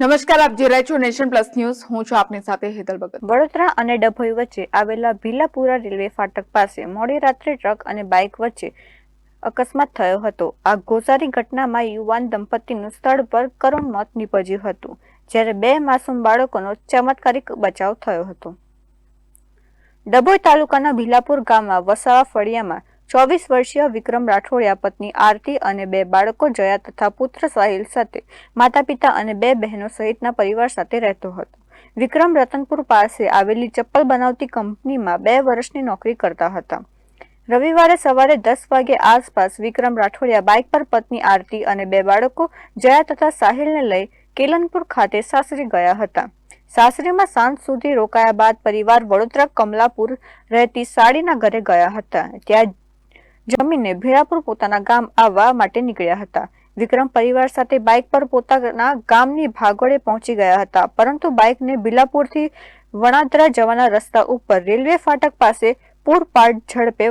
નમસ્કાર, આપ જોઈ રહ્યા નેશન પ્લસ ન્યૂઝ. હું છું આપની સાથે હેતલ ભગત. વડોદરા અને ડભોઈ વચ્ચે આવેલા ભીલાપુરા રેલવે ફાટક પાસે મોડી રાત્રે ટ્રક અને બાઇક વચ્ચે અકસ્માત થયો હતો. આ ગોઝારી ઘટનામાં યુવાન દંપતીનું સ્થળ પર કરુણ મોત નીપજ્યું હતું, જ્યારે બે માસૂમ બાળકોનો ચમત્કારિક બચાવ થયો હતો. ડભોઈ તાલુકાના ભીલાપુર ગામમાં વસાવા ફળિયામાં ચોવીસ વર્ષીય વિક્રમ રાઠોડિયા પત્ની આરતી અને બે બાળકો જયા તથા પુત્ર સાહિલ સાથે માતા પિતા અને બે બહેનો સહિતના પરિવાર સાથે રહેતો હતો. વિક્રમ રતનપુર પાસે આવેલી ચપ્પલ બનાવતી કંપનીમાં બે વર્ષની નોકરી કરતા હતા. રવિવારે સવારે દસ વાગે આસપાસ વિક્રમ રાઠોડિયા બાઇક પર પત્ની આરતી અને બે બાળકો જયા તથા સાહિલને લઈ કેલનપુર ખાતે સાસરી ગયા હતા. સાસરીમાં સાંજ સુધી રોકાયા બાદ પરિવાર વડોદરા કમલાપુર રહેતી સાડીના ઘરે ગયા હતા. ત્યાં જમીને ભેરાપુર પોતાના ગામ આવવા માટે નીકળ્યા હતા. વિક્રમ પરિવાર સાથે બાઇક પર પોતાના ગામની ભાગોળે પહોંચી ગયા હતા, પરંતુ બાઇકને બિલાપુરથી વણાદરા જવાના રસ્તા ઉપર રેલવે ફાટક પાસે પૂરપાટ ઝડપે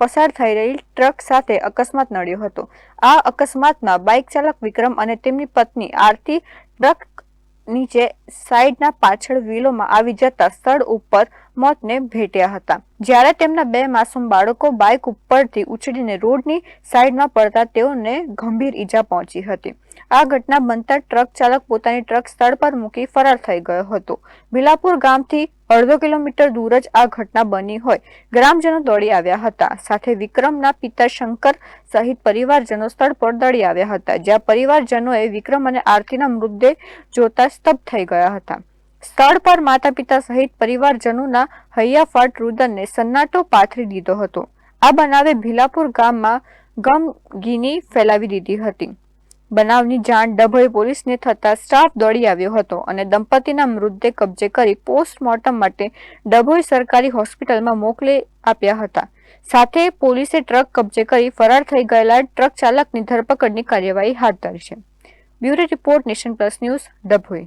પસાર થઈ રહેલ ટ્રક સાથે અકસ્માત નડ્યો હતો. આ અકસ્માતમાં બાઇક ચાલક વિક્રમ અને તેમની પત્ની આરતી ટ્રક નીચે સાઈડના પાછળ વિલોમાં આવી જતા સ્થળ ઉપર મોતને ભેટ્યા હતા. જ્યારે તેમના બે માસૂમ બાળકો બાઇક ઉપરથી ઉછળીને રોડની સાઈડમાં પડતા તેઓને ગંભીર ઈજા પહોંચી હતી. આ ઘટના બનતા ટ્રક ચાલક પોતાની ટ્રક સ્થળ પર મૂકી ફરાર થઈ ગયો હતો. બિલાપુર ગામથી અડધો કિલોમીટર દૂર જ આ ઘટના બની હોય. ગ્રામજનો દોડી આવ્યા હતા. સાથે વિક્રમના પિતા શંકર સહિત પરિવારજનો સ્થળ પર દોડી આવ્યા હતા. જ્યાં પરિવારજનોએ વિક્રમ અને આરતીના મૃતદેહ જોતા સ્તબ્ધ થઈ ગયા હતા. સ્થળ પર માતા પિતા સહિત પરિવારજનોના હૈયાફાટ રુદનને સન્નાટો પાથરી દીધો હતો. આ બનાવે ભીલાપુર ગામમાં ગમગીની ફેલાવી દીધી હતી. બનાવની જાણ ડભોઈ પોલીસને થતાં સ્ટાફ દોડી આવ્યો હતો અને દંપતીના મૃતદેહ કબજે કરી પોસ્ટમોર્ટમ માટે ડભોઈ સરકારી હોસ્પિટલમાં મોકલી આપ્યા હતા. સાથે પોલીસે ટ્રક કબજે કરી ફરાર થઈ ગયેલા ટ્રક ચાલકની ધરપકડની કાર્યવાહી હાથ ધરી છે. Bureau report nation plus news Dabhoi.